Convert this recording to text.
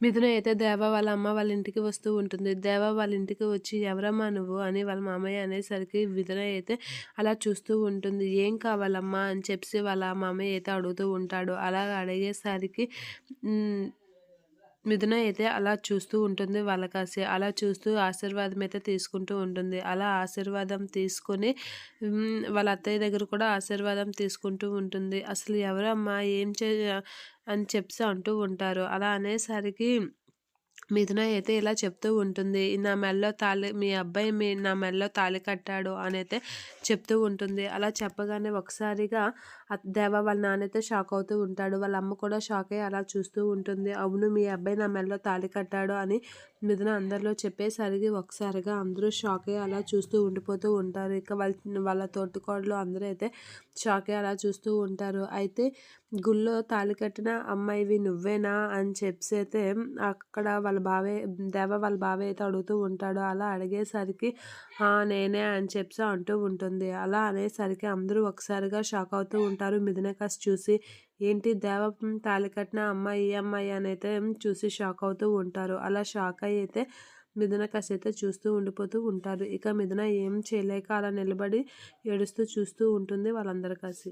మిథున అయితే దేవ వాళ్ళ అమ్మ వాళ్ళ ఇంటికి వస్తూ ఉంటుంది. దేవ వాళ్ళ ఇంటికి వచ్చి ఎవరమ్మా నువ్వు? అని వాళ్ళ మామయ్య అనేసరికి మిథున అయితే అలా చూస్తూ ఉంటుంది. ఏం కావాలమ్మా? అని చెప్పి వాళ్ళ మామయ్య అయితే అడుగుతూ ఉంటాడు. అలా అడిగేసరికి మిథున అయితే అలా చూస్తూ ఉంటుంది వాళ్ళకాసి అలా చూస్తూ ఆశీర్వాదం అయితే తీసుకుంటూ ఉంటుంది. అలా ఆశీర్వాదం తీసుకొని వాళ్ళ అత్తయ్య దగ్గర కూడా ఆశీర్వాదం తీసుకుంటూ ఉంటుంది. అసలు ఎవరమ్మా ఏం చే అని చెప్పి అంటూ ఉంటారు. అలా అనేసరికి మిథున అయితే ఇలా చెప్తూ ఉంటుంది నా మెల్లో తాళి మీ అబ్బాయి మీ నా మెల్లో తాళి కట్టాడు అని అయితే చెప్తూ ఉంటుంది. అలా చెప్పగానే ఒకసారిగా దేవ వాళ్ళ నాన్నైతే షాక్ అవుతూ ఉంటాడు. వాళ్ళ అమ్మ కూడా షాక్ అయ్యి అలా చూస్తూ ఉంటుంది. అవును మీ అబ్బాయి నా మెల్లో తాళి కట్టాడు అని మిథున అందరిలో చెప్పేసరికి ఒకసారిగా అందరూ షాక్ అయ్యి అలా చూస్తూ ఉండిపోతూ ఉంటారు. ఇక వాళ్ళ వాళ్ళ తోటికోడలు అందరూ అయితే షాక్ అయ్యి అలా చూస్తూ ఉంటారు. అయితే గుళ్ళో తాళి కట్టిన అమ్మాయివి నువ్వేనా అని చెప్పి అయితే అక్కడ వాళ్ళ బావే దేవ వాళ్ళ బావే అయితే అడుగుతూ ఉంటాడు అలా అడిగేసరికి నేనే అని చెప్పి అంటూ ఉంటుంది. అలా అనేసరికి అందరూ ఒకసారిగా షాక్ అవుతూ ఉంటారు. మిథునకాస్ చూసి ఏంటి దేవ తాళి కట్టిన అమ్మాయి ఈ అమ్మాయి అని అయితే చూసి షాక్ అవుతూ ఉంటారు. అలా షాక్ అయ్యి అయితే మిథున కసి అయితే చూస్తూ ఉండిపోతూ ఉంటారు. ఇక మిథున ఏం చేయలేక అలా నిలబడి ఏడుస్తూ చూస్తూ ఉంటుంది వాళ్ళందరి కలిసి.